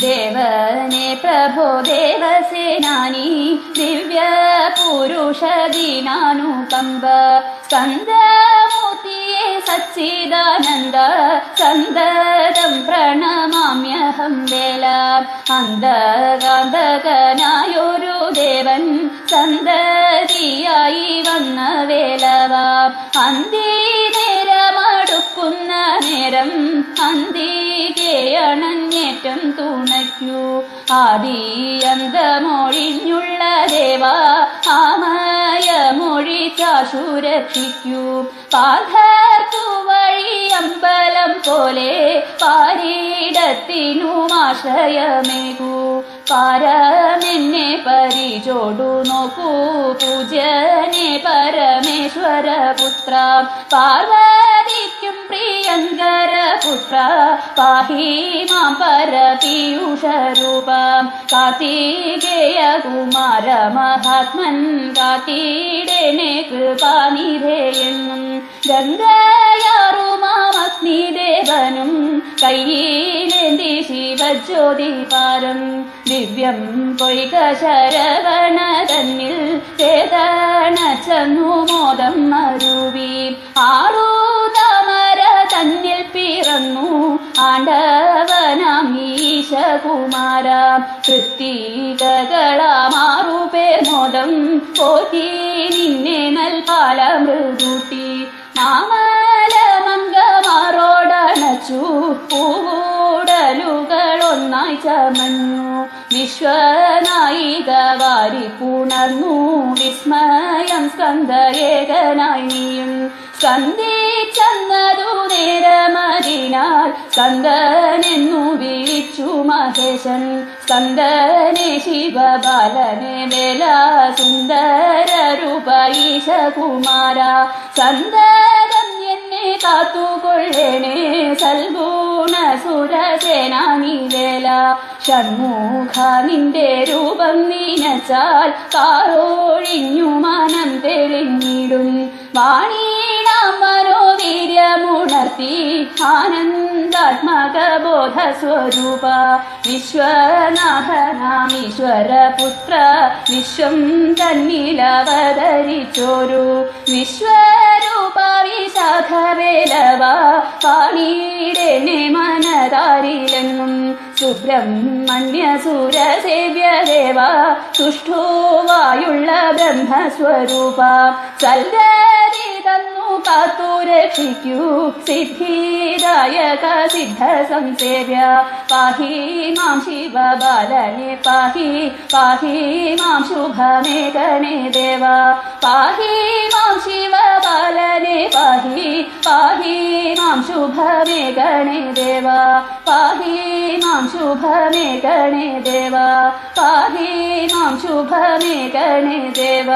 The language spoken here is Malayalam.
देवने प्रभो देवसेनानी दिव्यपुरुषदीनानुकम्ब स्कन्दमूर्तिये सच्चिदानन्द सन्ददं प्रणमाम्यहं वेला അന്തകാന്തകനായൊരു ദേവൻ സന്തതിയായി വന്ന വേലവ അന്തി നേരമടുക്കുന്ന നേരം അന്തികെ അണഞ്ഞേറ്റം തുണയ്ക്കൂ. ആദി ദേവ ആമയ മൊഴി ചാശു രക്ഷിക്കൂ വഴി അമ്പലം പോലെ പാരിടത്തിനുമാശ്രയമേകൂ പാരമെന്നെ പരിചോടു നോക്കൂ പൂജനെ പരമേശ്വര പുത്ര പാർവതിക്കും പുത്ര പാഹി മാം പരപീയൂഷരൂപ കാർത്തികേയ കുമാര മഹാത്മൻ കാത്തിടനെ ഗംഗയാറു മാമഗ്നിദേവനും കയ്യിലേന്തി ശിവജ്യോതി പാരം ദിവ്യം പൊയ്ക ശരവണ തന്നിൽ ചേതണ ചന്നു മോദം മരുവി ആറു പിറന്നു ആണ്ടവനാം ഈശകുമാര കൃത്തികകളാമാറു പേർ മോദം. പോറ്റി നിന്നെ നൽപാല മൃദൂട്ടി. മാമലമംഗമാറോടണച്ചു പൂടലുകളൊന്നായി ചമഞ്ഞു. വിശ്വനായിക വാരി പുണർന്നു. വിസ്മയം സ്കന്ധ ഏകനായി നീയും സ്കന്ദിച്ചെന്നതു നേരമതിനാൽ സ്കന്ദനെന്നു വിളിച്ചു മഹേശൻ. സ്കന്ദനെ ശിവബാലനെ വേല സുന്ദര രൂപ ഈശകുമാര സന്ദരം എന്നെ കാത്തുകൊള്ളണേ സൽഗുണ സുരസേനാനി വേല ഷൺമുഖ നിന്റെ രൂപം നീനച്ചാൽ കാറോഴിഞ്ഞു മനം തെളിഞ്ഞിടും. മനോവീര്യമുണർത്തി വിശ്വനാഥനാമീശ്വര പുത്ര വിശ്വം തന്നിലവതരിച്ചോരു വിശ്വരൂപ വിശാഖവേലവ പാണിയിടനെ മനതാരിലെങ്ങും സുബ്രഹ്മണ്യ സുരസേവ്യദേവ സുഷ്ഠുവായുള്ള ബ്രഹ്മസ്വരൂപ. സൽഗതി തന്നു കാത്തു രക്ഷിക്കൂ സിദ്ധിദായക സിദ്ധ സംസേവ്യ പാഹി മാം ശിവബാലനെ പാഹി. പാഹി മാം ശുഭമേകനെ ദേവ. പാഹി മാം ശിവബാലനെ പാഹി. പാഹി മാം ശുഭമേകനെ ദേവ. പാഹി മാം ശുഭമേകനെ ദേവ. പാഹി മാം ശുഭമേകനെ ദേവ.